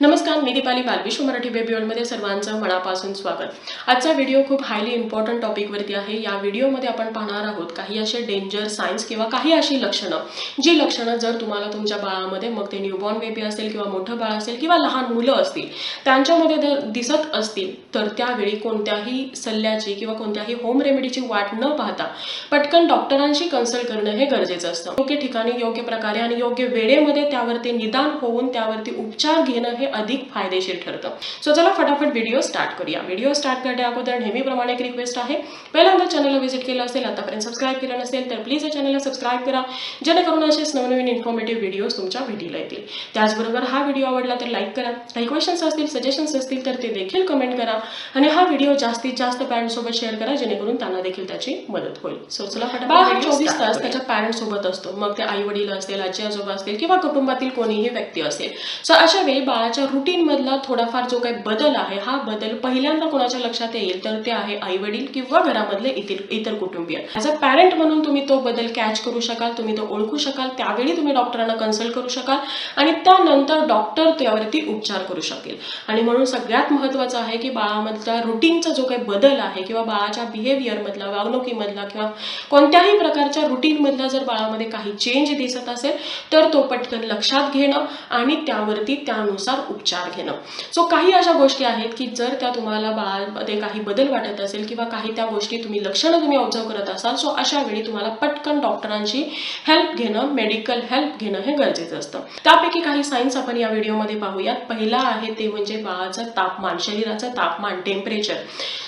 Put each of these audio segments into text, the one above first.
नमस्कार मी दीपाली बालविश्व मराठी बेबी सर्वांचं मनापासून स्वागत. आजचा व्हिडिओ खूप हायली इम्पॉर्टंट टॉपिकवरती आहे. या व्हिडिओमध्ये आपण पाहणार आहोत काही असे डेंजर सायन्स किंवा काही अशी लक्षणं. जी लक्षणं जर तुम्हाला तुमच्या बाळामध्ये मग ते न्यूबॉर्न बेबी असेल किंवा मोठं बाळ असेल किंवा लहान मुलं असतील त्यांच्यामध्ये जर दिसत असतील तर त्यावेळी कोणत्याही सल्ल्याची किंवा कोणत्याही होम रेमेडीची वाट न पाहता पटकन डॉक्टरांशी कन्सल्ट करणं हे गरजेचं असतं. योग्य ठिकाणी योग्य प्रकारे आणि योग्य वेळेमध्ये त्यावरती निदान होऊन त्यावरती उपचार घेणं हे अधिक फायदेशीर ठरतं. सो चला फटाफट व्हिडिओ स्टार्ट करूया. व्हिडिओ स्टार्ट करण्या अगोदर नेहमीप्रमाणे एक रिक्वेस्ट आहे. पहिल्यांदा चॅनलला व्हिजिट केलं असेल आतापर्यंत सबस्क्राईब केलं नसेल तर प्लीज या चॅनलला सबस्क्राईब करा. जेणेकरून असेच नवनवीन इन्फॉर्मेटिव्ह व्हिडिओज तुमच्या भेटीला येतील. त्याचबरोबर हा व्हिडिओ आवडला तर लाईक करा. काही क्वेश्चन्स असतील सजेशन्स असतील तर ते देखील कमेंट करा. आणि हा व्हिडिओ जास्तीत जास्त पॅरेंट्ससोबत शेअर करा जेणेकरून त्यांना देखील त्याची मदत होईल. सो चला फटाफट चोवीस तास त्याच्या पॅरेंट्स सोबत असतो. मग ते आई वडील असतील आजी आजोबा असतील किंवा कुटुंबातील कोणीही व्यक्ती असेल. सो अशा वेळी बाळाच्या रुटीन रुटीनमधला थोडाफार जो काही बदल आहे हा बदल पहिल्यांदा कोणाच्या लक्षात येईल तर ते आहे आई वडील किंवा घरामधले इतर इतर कुटुंबीय. ॲज अ पॅरेंट म्हणून तुम्ही तो बदल कॅच करू शकाल तुम्ही तो ओळखू शकाल त्यावेळी तुम्ही डॉक्टरांना कन्सल्ट करू शकाल आणि त्यानंतर डॉक्टर त्यावरती उपचार करू शकेल. आणि म्हणून सगळ्यात महत्त्वाचं आहे की बाळामधला रुटीनचा जो काही बदल आहे किंवा बाळाच्या बिहेवियरमधला वागणुकीमधला किंवा कोणत्याही प्रकारच्या रुटीनमधला जर बाळामध्ये काही चेंज दिसत असेल तर तो पटकन लक्षात घेणं आणि त्यावरती त्यानुसार उपचार घेणं. सो काही अशा गोष्टी आहेत की जर त्या तुम्हाला बाळामध्ये काही बदल वाटत असेल किंवा काही त्या गोष्टी तुम्ही लक्षणं तुम्ही ऑब्झर्व करत असाल सो अशा वेळी तुम्हाला पटकन डॉक्टरांची हेल्प घेणं मेडिकल हेल्प घेणं हे गरजेचं असतं. त्यापैकी काही सायन्स आपण या व्हिडिओमध्ये पाहूयात. पहिला आहे ते म्हणजे बाळाचं तापमान शरीराचं तापमान टेम्परेचर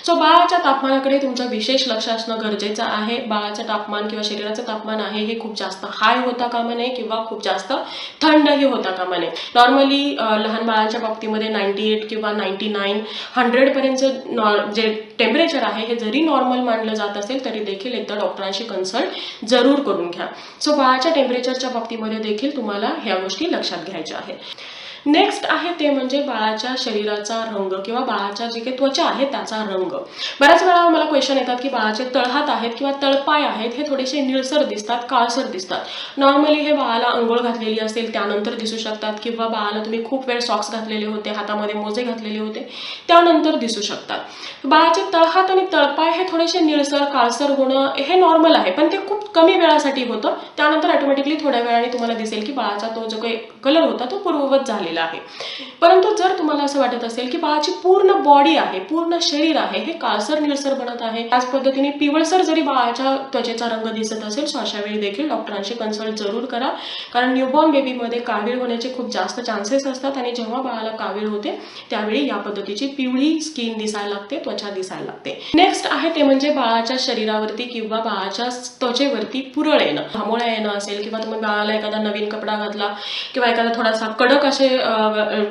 सो बाळाच्या तापमानाकडे तुमचं विशेष लक्ष असणं गरजेचं आहे. बाळाचं तापमान किंवा शरीराचं तापमान आहे हे खूप जास्त हाय होता कामा नये किंवा खूप जास्त थंडही होता कामा नये. नॉर्मली लहान बाळाच्या बाबतीमध्ये नाईन्टी एट किंवा नाईन्टी नाईन हंड्रेडपर्यंतचं नॉ जे टेम्परेचर आहे हे जरी नॉर्मल मानलं जात असेल तरी देखील एकदा डॉक्टरांशी कन्सल्ट जरूर करून घ्या. सो बाळाच्या टेम्परेचरच्या बाबतीमध्ये देखील तुम्हाला ह्या गोष्टी लक्षात घ्यायच्या आहेत. नेक्स्ट आहे ते म्हणजे बाळाच्या शरीराचा रंग किंवा बाळाच्या जी काही त्वचा आहे त्याचा रंग. बऱ्याच वेळा मला क्वेश्चन येतात की बाळाचे तळहात आहेत किंवा तळपाय आहेत हे थोडेसे निळसर दिसतात काळसर दिसतात. नॉर्मली हे बाळाला अंघोळ घातलेली असेल त्यानंतर दिसू शकतात किंवा बाळाला तुम्ही खूप वेळ सॉक्स घातलेले होते हातामध्ये मोजे घातलेले होते त्यानंतर दिसू शकतात. बाळाचे तळहात आणि तळपाय हे थोडेसे निळसर काळसर होणं हे नॉर्मल आहे पण ते खूप कमी वेळासाठी होतं. त्यानंतर ऑटोमॅटिकली थोड्या वेळाने तुम्हाला दिसेल की बाळाचा तो जो काही कलर होता तो पूर्ववत झालेला आहे. परंतु जर तुम्हाला असं वाटत असेल की बाळाची पूर्ण बॉडी आहे पूर्ण शरीर आहे हे काळसर निळसर बनत आहे त्याच पद्धतीने पिवळसर जरी बाळाच्या त्वचेचा रंग दिसत असेल सो अशा वेळी देखील डॉक्टरांशी कन्सल्ट जरूर करा. कारण न्यूबॉर्न बेबीमध्ये कावीळ होण्याचे खूप जास्त चान्सेस असतात आणि जेव्हा बाळाला कावीळ होते त्यावेळी या पद्धतीची पिवळी स्किन दिसायला लागते त्वचा दिसायला लागते. नेक्स्ट आहे ते म्हणजे बाळाच्या शरीरावरती किंवा बाळाच्या त्वचेवरती पुरळ येणं. घामोळ्या येणं असेल किंवा तुम्ही बाळाला एखादा नवीन कपडा घातला किंवा एखादा थोडासा कडक असे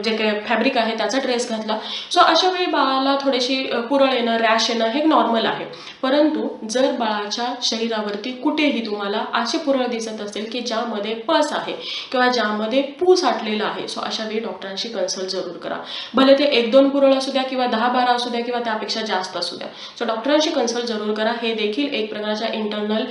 जे काही फॅब्रिक आहे त्याचा ड्रेस घातला. सो अशा वेळी बाळाला थोडीशी पुरळ येणं रॅश येणं हे नॉर्मल आहे. परंतु जर बाळाच्या शरीरावरती कुठेही तुम्हाला असे पुरळ दिसत असेल की ज्यामध्ये पस आहे किंवा ज्यामध्ये पू साठलेला आहे सो अशा वेळी डॉक्टरांशी कन्सल्ट जरूर करा. भले ते एक दोन पुरळ असू द्या किंवा दहा बारा असू द्या किंवा त्यापेक्षा जास्त असू द्या. सो डॉक्टरांशी कन्सल्ट जरूर करा. हे देखील एक प्रकारच्या इंटरनल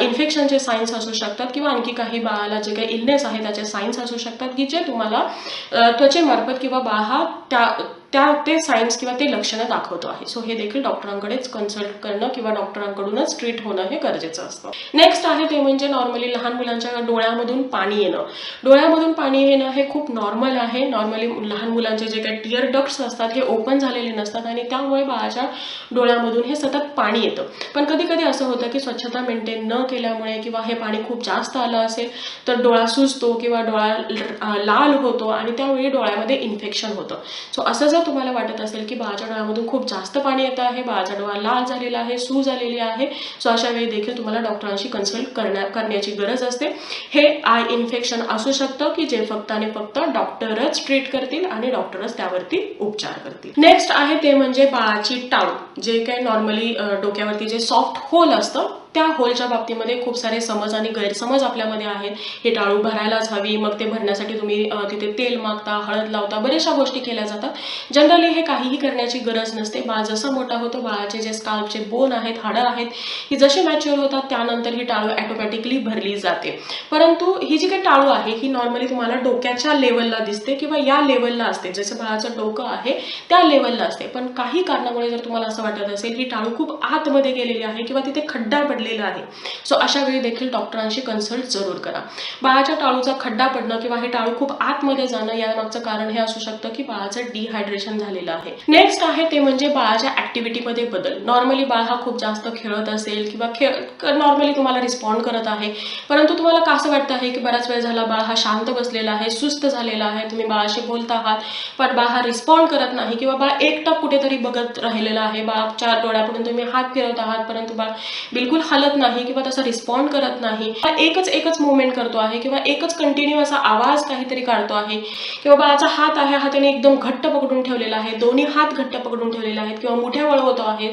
इन्फेक्शनचे सायन्स असू शकतात किंवा आणखी काही बाळाला जे काही इलनेस आहे त्याचे सायन्स असू शकतात की जे तुम्हाला त्वचेमार्फत किंवा बाहा त्या त्या ते सायन्स किंवा ते लक्षणं दाखवतो आहे. सो हे देखील डॉक्टरांकडेच कन्सल्ट करणं किंवा डॉक्टरांकडूनच ट्रीट होणं हे गरजेचं असतं. नेक्स्ट आहे ते म्हणजे नॉर्मली लहान मुलांच्या डोळ्यामधून पाणी येणं. डोळ्यामधून पाणी येणं हे खूप नॉर्मल आहे. नॉर्मली लहान मुलांचे जे काही टिअर डक्ट्स असतात हे ओपन झालेले नसतात आणि त्यामुळे बाळाच्या डोळ्यामधून हे सतत पाणी येतं. पण कधी कधी असं होतं की स्वच्छता मेंटेन न केल्यामुळे किंवा हे पाणी खूप जास्त आलं असेल तर डोळा सुजतो किंवा डोळा लाल होतो आणि त्यावेळी डोळ्यामध्ये इन्फेक्शन होतं. सो असं जर तुम्हाला वाटत असेल की बाळाच्या डोळ्यामधून खूप जास्त पाणी येत आहे बाळाचा डोळा लाल झालेला आहे सूज झालेली आहे. सो अशा वेळी देखील तुम्हाला डॉक्टरांशी कन्सल्ट करण्या करण्याची गरज असते. हे आय इन्फेक्शन असू शकतं की जे फक्त आणि फक्त डॉक्टरच ट्रीट करतील आणि डॉक्टरच त्यावरती उपचार करतील. नेक्स्ट आहे ते म्हणजे बाळाची टांग जे काही नॉर्मली डोक्यावरती जे सॉफ्ट होल असतं त्या होलच्या बाबतीमध्ये खूप सारे समज आणि गैरसमज आपल्यामध्ये आहेत. हे टाळू भरायलाच हवी मग ते भरण्यासाठी तुम्ही तिथे तेल मागता हळद लावता बऱ्याचशा गोष्टी केल्या जातात. जनरली हे काहीही करण्याची गरज नसते. बाळ जसं मोठा होतो बाळाचे जे स्काल्पचे बोन आहेत हाडं आहेत ही जशी मॅच्युअर होतात त्यानंतर ही टाळू ॲटोमॅटिकली भरली जाते. परंतु ही जी काही टाळू आहे ही नॉर्मली तुम्हाला डोक्याच्या लेवलला दिसते किंवा या लेवलला असते. जसं बाळाचं डोकं आहे त्या लेवलला असते. पण काही कारणामुळे जर तुम्हाला असं वाटत असेल ही टाळू खूप आतमध्ये गेलेली आहे किंवा तिथे खड्डा पडलेलं आहे. सो अशा वेळी देखील डॉक्टरांशी कन्सल्ट जरूर करा. बाळाच्या टाळूचा खड्डा पडणं किंवा हे टाळू खूप आतमध्ये जाणं यामागचं कारण हे असू शकतं की बाळाचं डिहायड्रेशन झालेलं आहे. नेक्स्ट आहे ते म्हणजे बाळाच्या ऍक्टिव्हिटीमध्ये बदल. नॉर्मली बाळ हा खूप जास्त खेळत असेल किंवा खेळ नॉर्मली तुम्हाला रिस्पॉन्ड करत आहे. परंतु तुम्हाला का असं वाटतं आहे की बराच वेळ झाला बाळ हा शांत बसलेला आहे सुस्त झालेला आहे तुम्ही बाळाशी बोलता आहात पण बाळ हा रिस्पॉन्ड करत नाही किंवा बाळ एकटक कुठेतरी बघत राहिलेला आहे. बाळाच्या डोळ्याकडून तुम्ही हात फिरवत आहात परंतु बाळ बिलकुल हलत नाही किंवा तसा रिस्पॉन्ड करत नाही एकच एकच मुवमेंट करतो आहे किंवा एकच कंटिन्यू असा आवाज काहीतरी काढतो आहे किंवा बाळाचा हात आहे हा त्याने एकदम घट्ट पकडून ठेवलेला आहे दोन्ही हात घट्ट पकडून ठेवलेले आहेत किंवा मुठ्या वळवतो आहे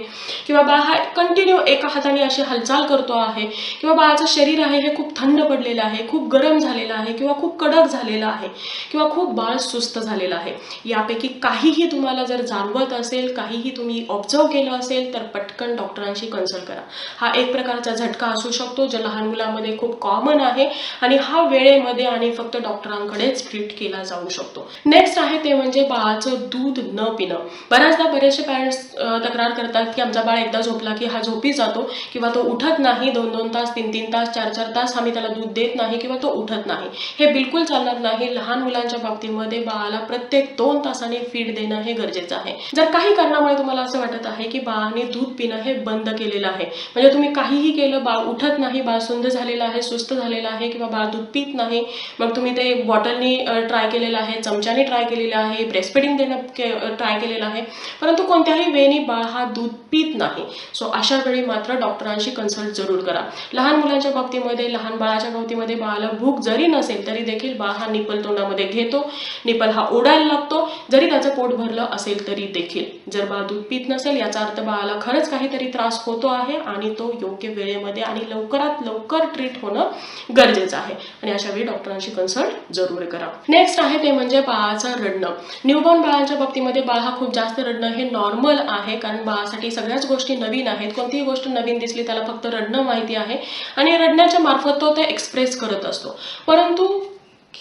किंवा बाळ हा कंटिन्यू एका हाताने अशी हालचाल करतो आहे किंवा बाळाचं शरीर आहे हे खूप थंड पडलेलं आहे खूप गरम झालेलं आहे किंवा खूप कडक झालेलं आहे किंवा खूप बाळ सुस्त झालेलं आहे. यापैकी काहीही तुम्हाला जर जाणवत असेल काहीही तुम्ही ऑब्झर्व केलं असेल तर पटकन डॉक्टरांशी कन्सल्ट करा. हा एक प्रकार प्रकारचा झटका असू शकतो जो लहान मुलामध्ये खूप कॉमन आहे आणि हा वेळेमध्ये आणि फक्त डॉक्टरांकडेच ट्रीट केला जाऊ शकतो. नेक्स्ट आहे ते म्हणजे बाळाचं दूध न पिणं. बऱ्याचदा बरेचसे पॅरेंट्स तक्रार करतात की आमचा बाळ एकदा झोपला की हा झोपी जातो किंवा तो उठत नाही दोन दोन तास तीन तीन तास चार चार तास आम्ही त्याला दूध देत नाही किंवा तो उठत नाही. हे बिलकुल चालणार नाही. लहान मुलांच्या बाबतीमध्ये बाळाला प्रत्येक दोन तासाने फीड देणं हे गरजेचं आहे. जर काही कारणामुळे तुम्हाला असं वाटत आहे की बाळाने दूध पिणं हे बंद केलेलं आहे म्हणजे तुम्ही काही काहीही केलं बाळ उठत नाही बाळ सुंद झालेलं आहे सुस्त झालेलं आहे किंवा बाळ दूध पित नाही मग तुम्ही ते बॉटलनी ट्राय केलेलं आहे चमच्याने ट्राय केलेलं आहे ब्रेस्टफिडिंग देणं ट्राय केलेलं आहे परंतु कोणत्याही वेळेने बाळ हा दूध पित नाही. सो अशा वेळी मात्र डॉक्टरांशी कन्सल्ट जरूर करा. लहान मुलांच्या बाबतीमध्ये लहान बाळाच्या बाबतीमध्ये बाळाला भूक जरी नसेल तरी देखील बाळ हा निपल तोंडामध्ये घेतो. निपल हा ओढायला लागतो. जरी त्याचं पोट भरलं असेल तरी देखील. जर बाळ दूध पित नसेल याचा अर्थ बाळाला खरंच काहीतरी त्रास होतो आहे आणि तो योग्य वेळेमध्ये आणि लवकरात लवकर ट्रीट होणं गरजेचं आहे. आणि अशा वेळी डॉक्टरांशी कन्सल्ट जरूर करा. नेक्स्ट आहे ते म्हणजे बाळाचं रडणं. न्यूबॉर्न बाळांच्या बाबतीमध्ये बाळ हा खूप जास्त रडणं हे नॉर्मल आहे कारण बाळासाठी सगळ्याच गोष्टी नवीन आहेत. कोणतीही गोष्ट नवीन दिसली त्याला फक्त रडणं माहिती आहे. आणि रडण्याच्या मार्फत तो ते एक्सप्रेस करत असतो. परंतु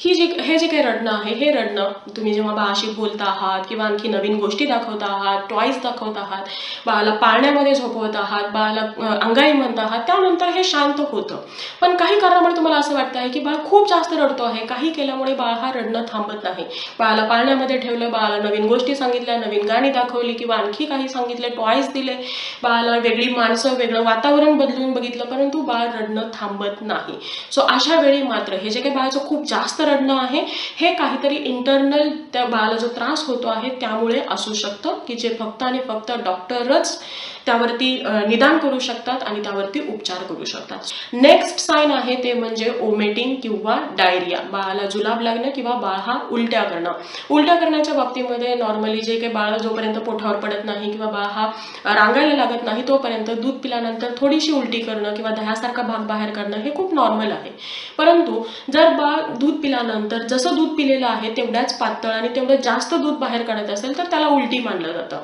ही जी हे जे काही रडणं आहे हे रडणं तुम्ही जेव्हा बाळाशी बोलता आहात किंवा आणखी नवीन गोष्टी दाखवता आहात टॉईज दाखवत आहात बाळाला पाळण्यामध्ये झोपवत आहात बाळाला अंगाई म्हणत आहात त्यानंतर हे शांत होतं. पण काही कारणामुळे तुम्हाला असं वाटतं आहे की बाळ खूप जास्त रडतो आहे. काही केल्यामुळे बाळ हा रडणं थांबत नाही. बाळाला पाळण्यामध्ये ठेवलं बाळाला नवीन गोष्टी सांगितल्या नवीन गाणी दाखवली किंवा आणखी काही सांगितले टॉईज दिले. बाळाला वेगळी माणसं वेगळं वातावरण बदलून बघितलं परंतु बाळ रडणं थांबत नाही. सो अशा वेळी मात्र हे जे काही बाळाचं खूप जास्त रडणं आहे. हे काहीतरी इंटरनल त्या बाळाला जो त्रास होतो आहे त्यामुळे असू शकतं की जे फक्त आणि फक्त डॉक्टरच त्यावरती निदान करू शकतात आणि त्यावरती उपचार करू शकतात. नेक्स्ट साईन आहे ते म्हणजे ओमेटिंग किंवा डायरिया बाळाला जुलाब लागणं किंवा बाळ हा उलट्या करणं. उलट्या करण्याच्या बाबतीमध्ये नॉर्मली जे काही बाळ जोपर्यंत पोठावर पडत नाही किंवा बाळ हा रांगायला लागत नाही तोपर्यंत दूध पिल्यानंतर थोडीशी उलटी करणं किंवा दह्यासारखा भाग बाहेर करणं हे खूप नॉर्मल आहे. परंतु जर बाळ दूध पिल्यानंतर जसं दूध पिलेलं आहे तेवढ्याच पातळ आणि तेवढं जास्त दूध बाहेर काढत असेल तर त्याला उलटी मानलं जातं.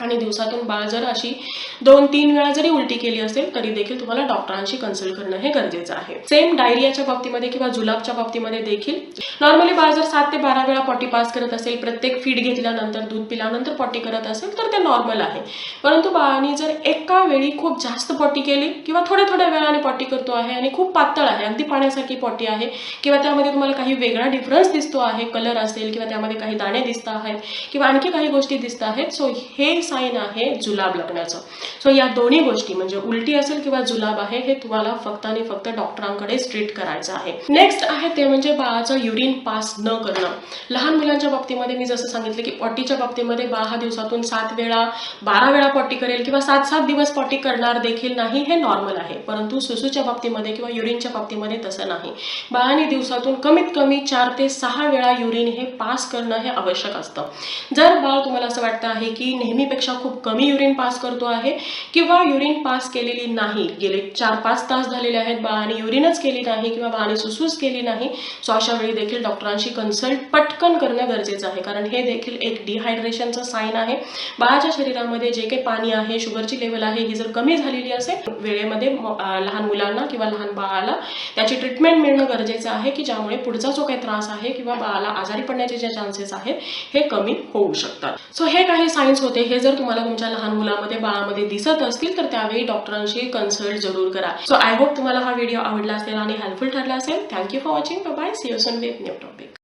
आणि दिवसातून बाळ जर अशी दोन तीन वेळा जरी उलटी केली असेल तरी देखील तुम्हाला डॉक्टरांशी कन्सल्ट करणं हे गरजेचं आहे. सेम डायरियाच्या बाबतीमध्ये किंवा जुलाबच्या बाबतीमध्ये देखील नॉर्मली बाळ जर सात ते बारा वेळा पॉटी पास करत असेल प्रत्येक फीड घेतल्यानंतर दूध पिल्यानंतर पॉटी करत असेल तर ते नॉर्मल आहे. परंतु बाळाने जर एका वेळी खूप जास्त पॉटी केली किंवा थोड्या थोड्या वेळाने पॉटी करतो आहे आणि खूप पातळ आहे अगदी पाण्यासारखी पॉटी आहे किंवा त्यामध्ये तुम्हाला काही वेगळा डिफरन्स दिसतो आहे कलर असेल किंवा त्यामध्ये काही दाणे दिसत आहेत किंवा आणखी काही गोष्टी दिसत आहेत सो हे साईन आहे जुलाब लागण्याचं सो या दोन्ही गोष्टी म्हणजे उलटी असेल किंवा जुलाब आहे हे तुम्हाला फक्त आणि फक्त डॉक्टरांकडे ट्रीट करायचं आहे. नेक्स्ट आहे ते म्हणजे बाळाचं युरिन पास न करणं. लहान मुलांच्या बाबतीमध्ये मी जसं सांगितलं की पॉटीच्या बाबतीमध्ये बाळ हा दिवसातून सात वेळा बारा वेळा पॉटी करेल किंवा सात सात दिवस पॉटी करणार देखील नाही हे नॉर्मल आहे. परंतु सुसूच्या बाबतीमध्ये किंवा युरिनच्या बाबतीमध्ये तसं नाही. बाळाने दिवसातून कमीत कमी चार ते सहा वेळा युरिन हे पास करणं हे आवश्यक असतं. जर बाळ तुम्हाला असं वाटतं आहे की नेहमीपेक्षा पेक्षा खूप कमी युरिन पास करतो आहे किंवा युरिन पास केलेली नाही. गेले चार पाच तास झालेले आहेत बाळाने युरिनच केली नाही किंवा बाळाने सुसूस केली नाही. सो अशा वेळी देखील डॉक्टरांशी कन्सल्ट पटकन करणं गरजेचं आहे. कारण हे देखील एक डिहायड्रेशनचं साईन आहे. बाळाच्या शरीरामध्ये जे काही पाणी आहे शुगरची लेवल आहे ही जर कमी झालेली असेल वेळेमध्ये लहान मुलांना किंवा लहान बाळाला त्याची ट्रीटमेंट मिळणं गरजेचं आहे की ज्यामुळे पुढचा जो काही त्रास आहे किंवा बाळाला आजारी पडण्याचे जे चान्सेस आहेत हे कमी होऊ शकतात. सो हे काही सायन्स होते. हे जर जर तुम्हाला तुमच्या लहान मुलामध्ये बाळामध्ये दिसत असतील तर त्यावेळी डॉक्टरांशी कन्सल्ट जरूर करा. सो आय होप तुम्हाला हा व्हिडिओ आवडला असेल आणि हेल्पफुल ठरला असेल. Thank you for watching bye see you soon with new topic